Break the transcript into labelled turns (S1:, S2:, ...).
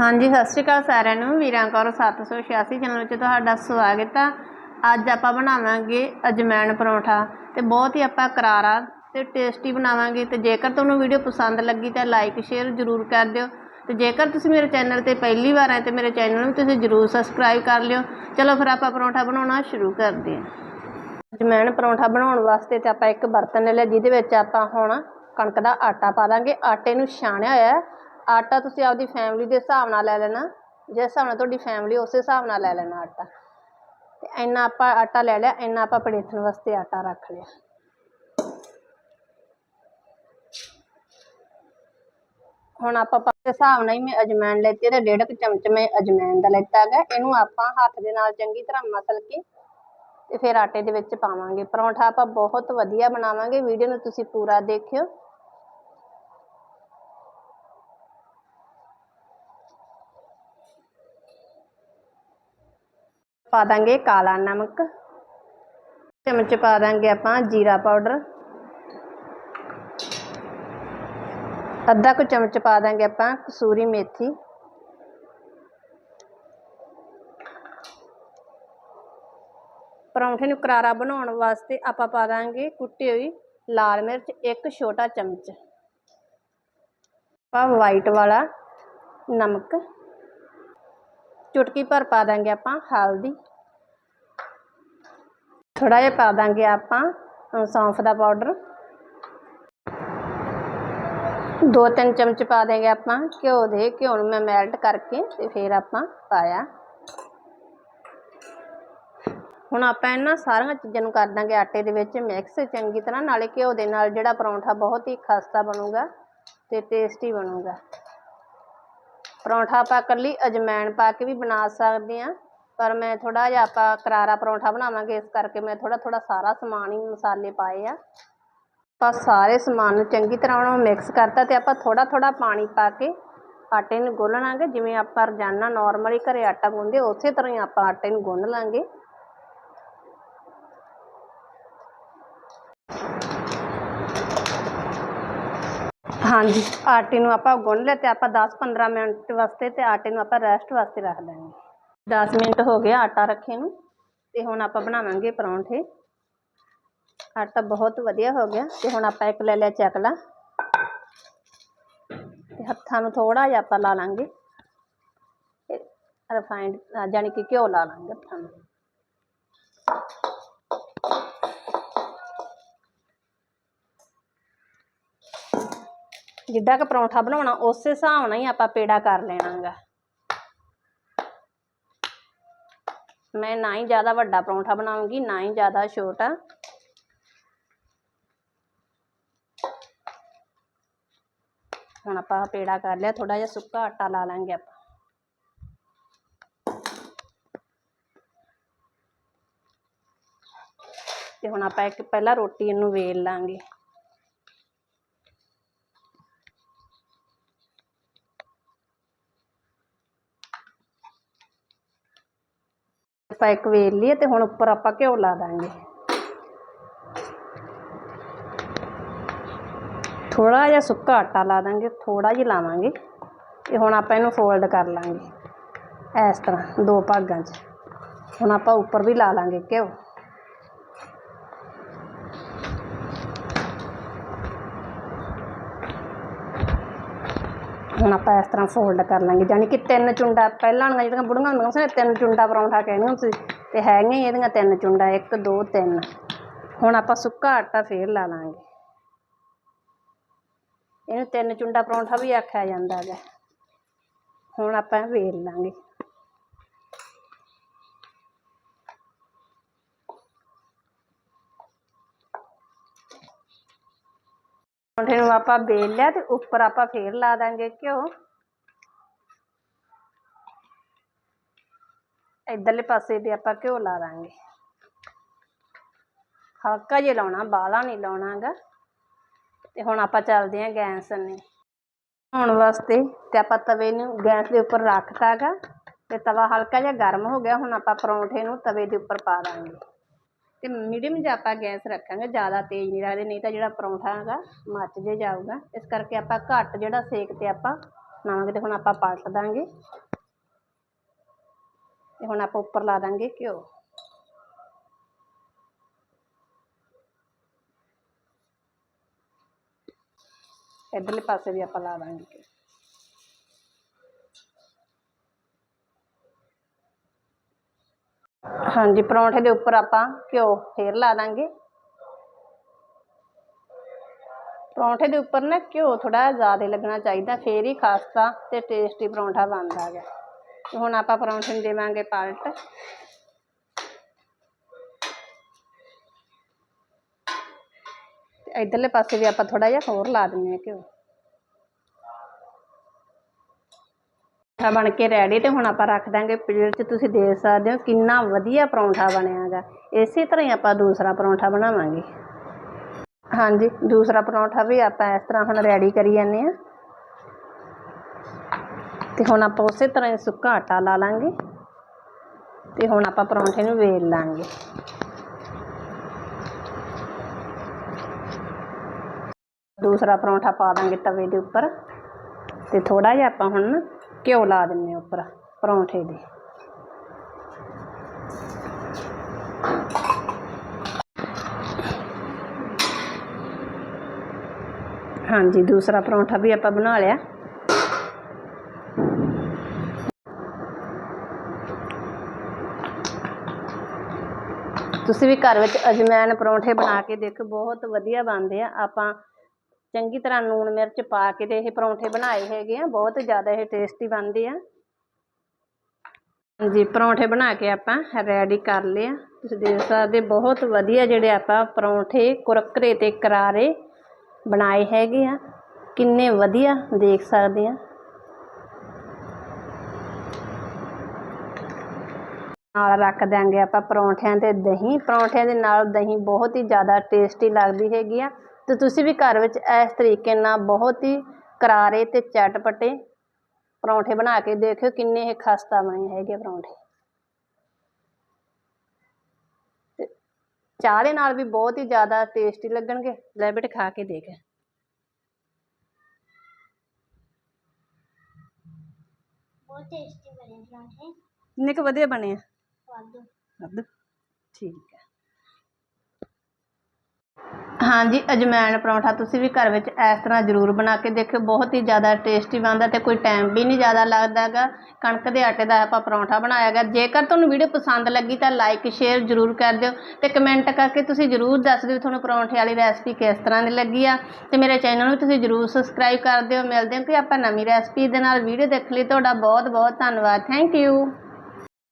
S1: ਹਾਂਜੀ, ਸਤਿ ਸ਼੍ਰੀ ਅਕਾਲ ਸਾਰਿਆਂ ਨੂੰ। ਵੀਰਾਂ ਕੌਰ 786 ਚੈਨਲ ਵਿੱਚ ਤੁਹਾਡਾ ਸਵਾਗਤ ਆ। ਅੱਜ ਆਪਾਂ ਬਣਾਵਾਂਗੇ ਅਜਮੈਨ ਪਰੌਂਠਾ ਤੇ ਬਹੁਤ ਹੀ ਆਪਾਂ ਕਰਾਰਾ ਤੇ ਟੇਸਟੀ ਬਣਾਵਾਂਗੇ ਤੇ ਜੇਕਰ ਤੁਹਾਨੂੰ ਵੀਡੀਓ ਪਸੰਦ ਲੱਗੀ ਤਾਂ ਲਾਈਕ, ਸ਼ੇਅਰ ਜ਼ਰੂਰ ਕਰ ਦਿਓ। ਤੇ ਜੇਕਰ ਤੁਸੀਂ ਮੇਰੇ ਚੈਨਲ ਤੇ ਪਹਿਲੀ ਵਾਰ ਆਏ ਤੇ ਮੇਰੇ ਚੈਨਲ ਨੂੰ ਤੁਸੀਂ ਜ਼ਰੂਰ ਸਬਸਕ੍ਰਾਈਬ ਕਰ ਲਿਓ। ਚਲੋ ਫਿਰ ਆਪਾਂ ਪਰੌਂਠਾ ਬਣਾਉਣਾ ਸ਼ੁਰੂ ਕਰਦੇ ਹਾਂ। ਅਜਮੈਨ ਪਰੌਂਠਾ ਬਣਾਉਣ ਵਾਸਤੇ ਤੇ ਆਪਾਂ ਇੱਕ ਬਰਤਨ ਲੈ ਲਿਆ, ਜਿਹਦੇ ਵਿੱਚ ਆਪਾਂ ਹੁਣ ਕਣਕ ਦਾ ਆਟਾ ਪਾ ਦਾਂਗੇ। ਆਟੇ ਨੂੰ ਛਾਣਿਆ ਹੋਇਆ ਆਟਾ ਤੁਸੀਂ ਆਪਦੀ ਫੈਮਿਲੀ ਦੇ ਹਿਸਾਬ ਨਾਲ ਲੈ ਲੈਣਾ, ਜਿਸ ਹਿਸਾਬ ਨਾਲ ਤੁਹਾਡੀ ਫੈਮਿਲੀ ਉਸੇ ਹਿਸਾਬ ਨਾਲ ਲੈ ਲੈਣਾ ਆਟਾ। ਤੇ ਇੰਨਾ ਆਪਾਂ ਆਟਾ ਲੈ ਲਿਆ, ਇੰਨਾ ਆਪਾਂ ਪੜੇਥਣ ਵਾਸਤੇ ਆਟਾ ਰੱਖ ਲਿਆ। ਹੁਣ ਆਪਾਂ ਪਾ ਹਿਸਾਬ ਨਾਲ ਹੀ ਮੈਂ ਅਜਮੈਨ ਲੈਤੀ ਤੇ ਡੇਢ ਕੁ ਚਮਚ ਮੈਂ ਅਜਮੈਨ ਦਾ ਲੈਤਾ ਹੈਗਾ। ਇਹਨੂੰ ਆਪਾਂ ਹੱਥ ਦੇ ਨਾਲ ਚੰਗੀ ਤਰ੍ਹਾਂ ਮਸਲ ਕੇ ਤੇ ਫਿਰ ਆਟੇ ਦੇ ਵਿੱਚ ਪਾਵਾਂਗੇ। ਪਰੌਂਠਾ ਆਪਾਂ ਬਹੁਤ ਵਧੀਆ ਬਣਾਵਾਂਗੇ। ਵੀਡੀਓ ਨੂੰ ਤੁਸੀਂ ਪੂਰਾ ਦੇਖਿਓ। ਪਾ ਦਾਂਗੇ ਕਾਲਾ ਨਮਕ। ਚਮਚ ਪਾ ਦਾਂਗੇ ਆਪਾਂ ਜੀਰਾ ਪਾਊਡਰ। ਅੱਧਾ ਕੁ ਚਮਚ ਪਾ ਦਾਂਗੇ ਆਪਾਂ ਕਸੂਰੀ ਮੇਥੀ। ਪਰੌਂਠੇ ਨੂੰ ਕਰਾਰਾ ਬਣਾਉਣ ਵਾਸਤੇ ਆਪਾਂ ਪਾ ਦਾਂਗੇ ਕੁੱਟੀ ਹੋਈ ਲਾਲ ਮਿਰਚ ਇੱਕ ਛੋਟਾ ਚਮਚ। ਆਪਾਂ ਵਾਈਟ ਵਾਲਾ ਨਮਕ। ਚੁਟਕੀ ਭਰ ਪਾ ਦਾਂਗੇ ਆਪਾਂ, ਹਲਦੀ। ਥੋੜਾ ਜਿਹਾ ਪਾ ਦਾਂਗੇ ਆਪਾਂ ਸੌਂਫ ਦਾ ਪਾਊਡਰ। ਦੋ ਤਿੰਨ ਚਮਚ ਪਾ ਦੇਂਗੇ ਆਪਾਂ, ਘਿਓ ਦੇ, ਘਿਓ ਨੂੰ ਮੈਂ ਮੈਲਟ ਕਰਕੇ ਤੇ ਫਿਰ ਆਪਾਂ ਪਾਇਆ। ਹੁਣ ਆਪਾਂ ਇਹਨਾਂ ਸਾਰੀਆਂ ਚੀਜ਼ਾਂ ਨੂੰ ਕਰ ਦਾਂਗੇ ਆਟੇ ਦੇ ਵਿੱਚ ਮਿਕਸ ਚੰਗੀ ਤਰ੍ਹਾਂ। ਨਾਲੇ ਘਿਓ ਦੇ ਨਾਲ ਜਿਹੜਾ ਪਰੌਂਠਾ ਬਹੁਤ ਹੀ ਖਸਤਾ ਬਣੂਗਾ ਤੇ ਟੇਸਟੀ ਬਣੂਗਾ। ਪਰੌਂਠਾ ਆਪਾਂ ਇਕੱਲੀ ਅਜਮੈਣ ਪਾ ਕੇ ਵੀ ਬਣਾ ਸਕਦੇ ਹਾਂ, ਪਰ ਮੈਂ ਥੋੜਾ ਜਿਹਾ ਆਪਾਂ ਕਰਾਰਾ ਪਰੌਂਠਾ ਬਣਾਵਾਂਗੇ, ਇਸ ਕਰਕੇ ਮੈਂ ਥੋੜਾ ਥੋੜਾ ਸਾਰਾ ਸਮਾਨ ਹੀ ਮਸਾਲੇ ਪਾਏ ਆ। ਆਪਾਂ ਸਾਰੇ ਸਮਾਨ ਨੂੰ ਚੰਗੀ ਤਰ੍ਹਾਂ ਉਹਨਾਂ ਨੂੰ ਮਿਕਸ ਕਰਤਾ ਤੇ ਆਪਾਂ ਥੋੜਾ ਥੋੜਾ ਪਾਣੀ ਪਾ ਕੇ ਆਟੇ ਨੂੰ ਗੁੰਨਣਾਗੇ ਜਿਵੇਂ ਆਪਾਂ ਰੋਜ਼ਾਨਾ ਨਾਰਮਲੀ ਘਰੇ ਆਟਾ ਗੁੰਨਦੇ ਉਸੇ ਤਰ੍ਹਾਂ ਹੀ ਆਪਾਂ ਆਟੇ ਨੂੰ ਗੁੰਨ ਲਾਂਗੇ। ਹਾਂਜੀ ਆਟੇ ਨੂੰ ਆਪਾਂ ਗੁੰਨ ਲਿਆ ਤੇ ਆਪਾਂ 10-15 ਮਿੰਟ ਵਾਸਤੇ ਤੇ ਆਟੇ ਨੂੰ ਆਪਾਂ ਰੈਸਟ ਵਾਸਤੇ ਰੱਖ ਦਾਂਗੇ 10 ਮਿੰਟ ਹੋ ਗਏ ਆਟਾ ਰੱਖੇ ਨੂੰ ਤੇ ਹੁਣ ਆਪਾਂ ਬਣਾਵਾਂਗੇ ਪਰੌਂਠੇ ਆਟਾ ਬਹੁਤ ਵਧੀਆ ਹੋ ਗਿਆ ਤੇ ਹੁਣ ਆਪਾਂ ਇੱਕ ਲੈ ਲਿਆ ਚਕਲਾ ਤੇ ਹੱਥਾਂ ਨੂੰ ਥੋੜਾ ਜਿਹਾ ਆਪਾਂ ਲਾ ਲਾਂਗੇ ਤੇ ਰਿਫਾਈਂਡ ਜਾਨੀ ਕਿ ਘਿਓ ਲਾ ਲਾਂਗੇ ਹੱਥਾਂ ਨੂੰ ਜਿੱਦਾਂ ਕਿ ਪਰੌਂਠਾ ਬਣਾਉਣਾ ਉਸੇ ਹਿਸਾਬ ਨਾਲ ਹੀ ਆਪਾਂ ਪੇੜਾ ਕਰ ਲੈਣਾਗਾ ਮੈਂ ਨਾ ਹੀ ਜ਼ਿਆਦਾ ਵੱਡਾ ਪਰੌਂਠਾ ਬਣਾਉਂਗੀ ਨਾ ਹੀ ਜ਼ਿਆਦਾ ਛੋਟਾ ਹੁਣ ਆਪਾਂ ਪੇੜਾ ਕਰ ਲਿਆ ਥੋੜਾ ਜਿਹਾ ਸੁੱਕਾ ਆਟਾ ਲਾ ਲਾਂਗੇ ਆਪਾਂ ਤੇ ਹੁਣ ਆਪਾਂ ਇੱਕ ਪਹਿਲਾਂ ਰੋਟੀ ਇਹਨੂੰ ਵੇਲ ਲਾਂਗੇ ਆਪਾਂ ਇੱਕ ਵੇਲ ਲਈ ਤੇ ਹੁਣ ਉੱਪਰ ਆਪਾਂ ਘਿਓ ਲਾ ਦਾਂਗੇ ਥੋੜਾ ਜਿਹਾ ਸੁੱਕਾ ਆਟਾ ਲਾ ਦਾਂਗੇ ਥੋੜਾ ਜਿਹਾ ਲਾਵਾਂਗੇ ਤੇ ਹੁਣ ਆਪਾਂ ਇਹਨੂੰ ਫੋਲਡ ਕਰ ਲਾਂਗੇ ਇਸ ਤਰ੍ਹਾਂ ਦੋ ਭਾਗਾਂ 'ਚ ਹੁਣ ਆਪਾਂ ਉੱਪਰ ਵੀ ਲਾ ਲਾਂਗੇ ਘਿਓ ਹੁਣ ਆਪਾਂ ਇਸ ਤਰ੍ਹਾਂ ਫੋਲਡ ਕਰ ਲਾਂਗੇ। ਜਾਨੀ ਕਿ ਤਿੰਨ ਚੁੰਡਾ ਪਹਿਲਾਂ ਵਾਲੀਆਂ ਜਿਹੜੀਆਂ ਬੁੜੀਆਂ ਹੁੰਦੀਆਂ ਸੀ ਨਾ, ਤਿੰਨ ਚੁੰਡਾ ਪਰੌਂਠਾ ਕਹਿੰਦੀਆਂ ਸੀ। ਤੇ ਹੈਗੀਆਂ ਇਹਦੀਆਂ ਤਿੰਨ ਚੁੰਡਾ ਇੱਕ ਦੋ ਤਿੰਨ। ਹੁਣ ਆਪਾਂ ਸੁੱਕਾ ਆਟਾ ਫੇਰ ਲਾ ਲਾਂਗੇ। ਇਹਨੂੰ ਤਿੰਨ ਚੁੰਡਾ ਪਰੌਂਠਾ ਵੀ ਆਖਿਆ ਜਾਂਦਾ ਹੈਗਾ। ਹੁਣ ਆਪਾਂ ਇਹ ਵੇਲ ਲਾਂਗੇ। ਪਰੌਂਠੇ ਨੂੰ ਆਪਾਂ ਵੇਲ ਲਿਆ ਤੇ ਉੱਪਰ ਆਪਾਂ ਫੇਰ ਲਾ ਦਾਂਗੇ ਘਿਓ ਇਧਰਲੇ ਪਾਸੇ ਵੀ ਆਪਾਂ ਘਿਓ ਲਾ ਦਾਂਗੇ ਹਲਕਾ ਜਿਹਾ ਲਾਉਣਾ ਬਾਹਲਾ ਨਹੀਂ ਲਾਉਣਾਗਾ ਤੇ ਹੁਣ ਆਪਾਂ ਚੱਲਦੇ ਹਾਂ ਗੈਸ ਨੇ ਹੁਣ ਵਾਸਤੇ ਤੇ ਆਪਾਂ ਤਵੇ ਨੂੰ ਗੈਸ ਦੇ ਉੱਪਰ ਰੱਖਤਾ ਗਾ ਤੇ ਤਵਾ ਹਲਕਾ ਜਿਹਾ ਗਰਮ ਹੋ ਗਿਆ ਹੁਣ ਆਪਾਂ ਪਰੌਂਠੇ ਨੂੰ ਤਵੇ ਦੇ ਉੱਪਰ ਪਾ ਦਾਂਗੇ ਤੇ ਮੀਡੀਅਮ ਜਿਹਾ ਆਪਾਂ ਗੈਸ ਰੱਖਾਂਗੇ ਜ਼ਿਆਦਾ ਤੇਜ਼ ਨਹੀਂ ਰੱਖਦੇ ਨਹੀਂ ਤਾਂ ਜਿਹੜਾ ਪਰੌਂਠਾ ਹੈਗਾ ਮੱਚ ਜੇ ਜਾਊਗਾ ਇਸ ਕਰਕੇ ਆਪਾਂ ਘੱਟ ਜਿਹੜਾ ਸੇਕ ਤੇ ਆਪਾਂ ਬਣਾਵਾਂਗੇ ਤੇ ਹੁਣ ਆਪਾਂ ਪਲਟ ਦਾਂਗੇ ਤੇ ਹੁਣ ਆਪਾਂ ਉੱਪਰ ਲਾ ਦਾਂਗੇ ਘਿਓ ਇੱਧਰਲੇ ਪਾਸੇ ਵੀ ਆਪਾਂ ਲਾ ਦਾਂਗੇ ਹਾਂਜੀ ਪਰੌਂਠੇ ਦੇ ਉੱਪਰ ਆਪਾਂ ਘਿਓ ਫੇਰ ਲਾ ਦਾਂਗੇ ਪਰੌਂਠੇ ਦੇ ਉੱਪਰ ਨਾ ਘਿਓ ਥੋੜਾ ਜ਼ਿਆਦਾ ਲੱਗਣਾ ਚਾਹੀਦਾ ਫੇਰ ਹੀ ਖਾਸਤਾ ਤੇ ਟੇਸਟੀ ਪਰੌਂਠਾ ਬਣਦਾ ਹੈਗਾ ਤੇ ਹੁਣ ਆਪਾਂ ਪਰੌਂਠੇ ਨੂੰ ਦੇਵਾਂਗੇ ਪਲਟ ਤੇ ਇਧਰਲੇ ਪਾਸੇ ਵੀ ਆਪਾਂ ਥੋੜਾ ਜਿਹਾ ਹੋਰ ਲਾ ਦਿੰਦੇ ਹਾਂ ਘਿਓ ਪਰੌਂਠਾ ਬਣ ਕੇ ਰੈਡੀ ਤੇ ਹੁਣ ਆਪਾਂ ਰੱਖ ਦਾਂਗੇ ਪਲੇਟ 'ਚ। ਤੁਸੀਂ ਦੇਖ ਸਕਦੇ ਹੋ ਕਿੰਨਾ ਵਧੀਆ ਪਰੌਂਠਾ ਬਣਿਆ ਹੈਗਾ। ਇਸੇ ਤਰ੍ਹਾਂ ਹੀ ਆਪਾਂ ਦੂਸਰਾ ਪਰੌਂਠਾ ਬਣਾਵਾਂਗੇ। ਹਾਂਜੀ, ਦੂਸਰਾ ਪਰੌਂਠਾ ਵੀ ਆਪਾਂ ਇਸ ਤਰ੍ਹਾਂ ਹੁਣ ਰੈਡੀ ਕਰੀ ਜਾਂਦੇ ਆ ਤੇ ਹੁਣ ਆਪਾਂ ਉਸੇ ਤਰ੍ਹਾਂ ਹੀ ਸੁੱਕਾ ਆਟਾ ਲਾ ਲਾਂਗੇ। ਤੇ ਹੁਣ ਆਪਾਂ ਪਰੌਂਠੇ ਨੂੰ ਵੇਲ ਲਾਂਗੇ। ਦੂਸਰਾ ਪਰੌਂਠਾ ਪਾ ਦਾਂਗੇ ਤਵੇ ਦੇ ਉੱਪਰ। ਤੇ ਥੋੜਾ ਜਿਹਾ ਆਪਾਂ ਹੁਣ ਘਿਓ ਲਾ ਦਿੰਨੇ ਆ ਉੱਪਰ ਪਰੌਂਠੇ ਦੇ ਹਾਂਜੀ ਦੂਸਰਾ ਪਰੌਂਠਾ ਵੀ ਆਪਾਂ ਬਣਾ ਲਿਆ ਤੁਸੀਂ ਵੀ ਘਰ ਵਿੱਚ ਅਜਵਾਇਣ ਪਰੌਂਠੇ ਬਣਾ ਕੇ ਦੇਖੋ ਬਹੁਤ ਵਧੀਆ ਬਣਦੇ ਆ ਆਪਾਂ ਚੰਗੀ ਤਰ੍ਹਾਂ ਲੂਣ ਮਿਰਚ ਪਾ ਕੇ ਤੇ ਇਹ ਪਰੌਂਠੇ ਬਣਾਏ ਹੈਗੇ ਆ, ਬਹੁਤ ਜ਼ਿਆਦਾ ਇਹ ਟੇਸਟੀ ਬਣਦੇ ਆ। ਹਾਂਜੀ, ਪਰੌਂਠੇ ਬਣਾ ਕੇ ਆਪਾਂ ਰੈਡੀ ਕਰ ਲਏ ਤੁਸੀਂ ਦੇਖ ਸਕਦੇ ਬਹੁਤ ਵਧੀਆ ਜਿਹੜੇ ਆਪਾਂ ਪਰੌਂਠੇ ਕੁਰਕਰੇ ਤੇ ਕਰਾਰੇ ਬਣਾਏ ਹੈਗੇ ਆ। ਕਿੰਨੇ ਵਧੀਆ ਦੇਖ ਸਕਦੇ ਆ। ਨਾਲ ਰੱਖ ਦਿਆਂਗੇ ਆਪਾਂ ਪਰੌਂਠਿਆਂ ਤੇ ਦਹੀਂ। ਪਰੌਂਠਿਆਂ ਦੇ ਨਾਲ ਦਹੀਂ ਬਹੁਤ ਹੀ ਜ਼ਿਆਦਾ ਟੇਸਟੀ ਲੱਗਦੀ ਹੈਗੀ ਆ। ਤੇ ਤੁਸੀਂ ਵੀ ਘਰ ਵਿੱਚ ਇਸ ਤਰੀਕੇ ਨਾਲ ਬਹੁਤ ਹੀ ਕਰਾਰੇ ਤੇ ਚਟਪਟੇ ਪਰੌਂਠੇ ਬਣਾ ਕੇ ਦੇਖਿਓ ਕਿੰਨੇ ਇਹ ਖਸਤਾ ਬਣੇ ਹੈਗੇ ਪਰੌਂਠੇ ਤੇ ਚਾਹ ਦੇ ਨਾਲ ਵੀ ਬਹੁਤ ਹੀ ਜ਼ਿਆਦਾ ਟੇਸਟੀ ਲੱਗਣਗੇ ਲੈ ਬੇਟੇ ਖਾ ਕੇ ਦੇਖ
S2: ਬਹੁਤ ਟੇਸਟੀ ਬਣੇ ਪਰਾਂਠੇ
S1: ਕਿੰਨੇ ਕੁ ਵਧੀਆ ਬਣੇ ਆ
S2: ਵਾਧੂ
S1: ਵੱਧ ਠੀਕ ਹੈ ਹਾਂਜੀ ਅਜਵਾਇਣ ਪਰੌਂਠਾ ਤੁਸੀਂ ਵੀ ਘਰ ਵਿੱਚ ਇਸ ਤਰ੍ਹਾਂ ਜ਼ਰੂਰ ਬਣਾ ਕੇ ਦੇਖਿਓ। ਬਹੁਤ ਹੀ ਜ਼ਿਆਦਾ ਟੇਸਟੀ ਬਣਦਾ ਅਤੇ ਕੋਈ ਟਾਈਮ ਵੀ ਨਹੀਂ ਜ਼ਿਆਦਾ ਲੱਗਦਾ ਹੈਗਾ। ਕਣਕ ਦੇ ਆਟੇ ਦਾ ਆਪਾਂ ਪਰੌਂਠਾ ਬਣਾਇਆ ਹੈਗਾ। ਜੇਕਰ ਤੁਹਾਨੂੰ ਵੀਡੀਓ ਪਸੰਦ ਲੱਗੀ ਤਾਂ ਲਾਈਕ ਸ਼ੇਅਰ ਜ਼ਰੂਰ ਕਰ ਦਿਓ ਅਤੇ ਕਮੈਂਟ ਕਰਕੇ ਤੁਸੀਂ ਜ਼ਰੂਰ ਦੱਸ ਦਿਓ ਤੁਹਾਨੂੰ ਪਰੌਂਠੇ ਵਾਲੀ ਰੈਸਪੀ ਕਿਸ ਤਰ੍ਹਾਂ ਦੀ ਲੱਗੀ ਆ। ਅਤੇ ਮੇਰੇ ਚੈਨਲ ਨੂੰ ਤੁਸੀਂ ਜ਼ਰੂਰ ਸਬਸਕ੍ਰਾਈਬ ਕਰ ਦਿਓ। ਮਿਲਦੇ ਹਾਂ ਕਿ ਆਪਾਂ ਨਵੀਂ ਰੈਸਪੀ ਦੇ ਨਾਲ। ਵੀਡੀਓ ਦੇਖ ਲਈ ਤੁਹਾਡਾ ਬਹੁਤ ਬਹੁਤ ਧੰਨਵਾਦ। Thank you